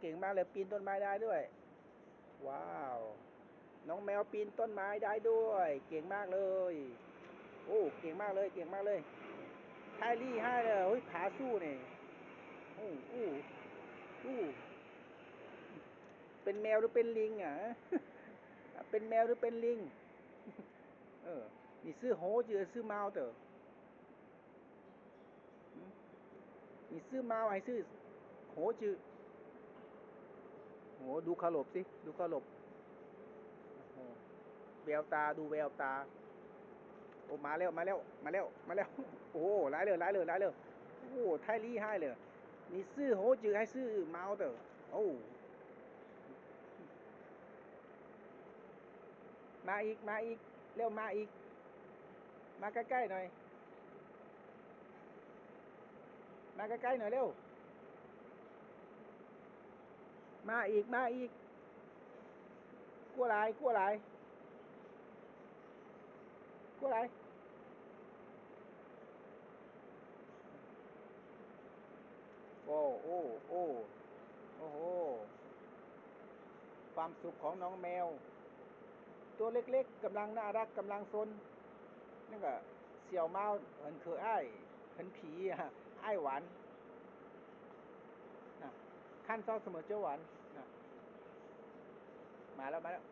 เก่งมากเลยปีนต้นไม้ได้ด้วย ว้าว น้องแมวปีนต้นไม้ได้ด้วย เก่งมากเลย โอ้ เก่งมากเลย เก่งมากเลยไทลี่ให้เลยเฮ้ยผาสู้เนี่ยโอ้โอ้โอ้เป็นแมวหรือเป็นลิงอ่ะ เป็นแมวหรือเป็นลิง เออ 你是猴子还是猫的？嗯，你是猫还是猴子？ โหดูขลบสิ ดูขลบแววตาดูแววตา โอ้มาแล้วมาแล้วมาแล้วมาแล้ว โอ้ร้ายเลยร้ายเลยร้ายเลยโอ้ไทลี่ให้เลยนี่ซื้อโหจือให้ซื้อเมาเตอโอ้มาอีกมาอีกเร็วมาอีก มาใกล้ๆหน่อย มาใกล้ๆหน่อยเร็ว มาอีก มาอีกกลัวอะไรกลัวอะไรกลัวอะไรโอ้โอ้โอ้โอ้โหความสุขของน้องแมว ตัวเล็กๆกำลังน่ารักกำลังซนนั่นก็เสี่ยวเมาเหินคืออ้ายเหินผีอะอ้หวานนะขั้นซอสเสมอเจ้าหวาน มาแล้วมาแล้ว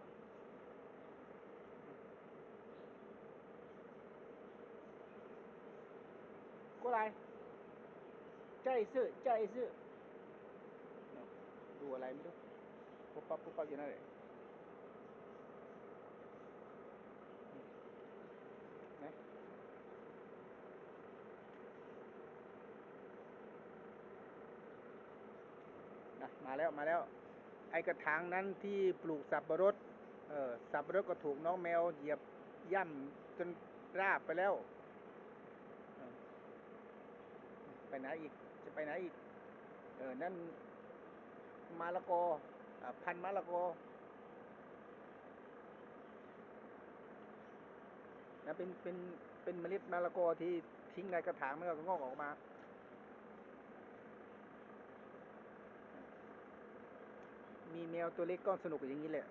过来ใจซื่อใจซื่อดูอะไรไม่รู้ปุ๊บปั๊บปุ๊บปั๊บอยู่นั่นเลยนะนะมาแล้วมาแล้ว ไอกระถางนั้นที่ปลูกสับปะรดเออสับปะรดก็ถูกน้องแมวเหยียบย่ำจนราบไปแล้ว ไปไหนอีกจะไปไหนอีก เออนั่นมะละกออ่าพันมะละกอนะเป็นเป็นเป็นเมล็ดมะละกอที่ทิ้งในกระถางมันก็งอกออกมา มีแมวตัวเล็กก็สนุกอย่างนี้แหละ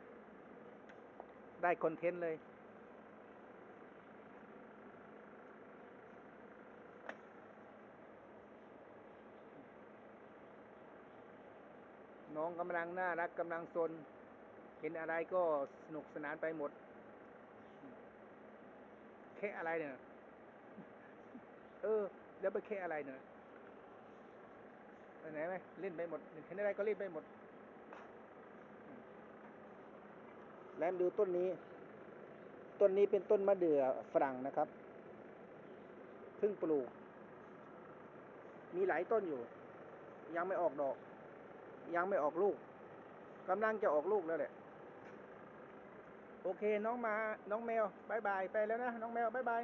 ได้คอนเทนต์เลย น้องกำลังน่ารักกำลังซน เห็นอะไรก็สนุกสนานไปหมด แค่อะไรเนี่ย เออ แล้วไปแค่อะไรเนี่ยไปไหนไหมเล่นไปหมดเห็นอะไรก็เล่นไปหมด แล้วดูต้นนี้ ต้นนี้เป็นต้นมะเดื่อฝรั่งนะครับเพิ่งปลูก มีหลายต้นอยู่ ยังไม่ออกดอก ยังไม่ออกลูกกำลังจะออกลูกแล้วแหละโอเค น้องมา น้องแมวบายบาย ไปแล้วนะ น้องแมวบายบาย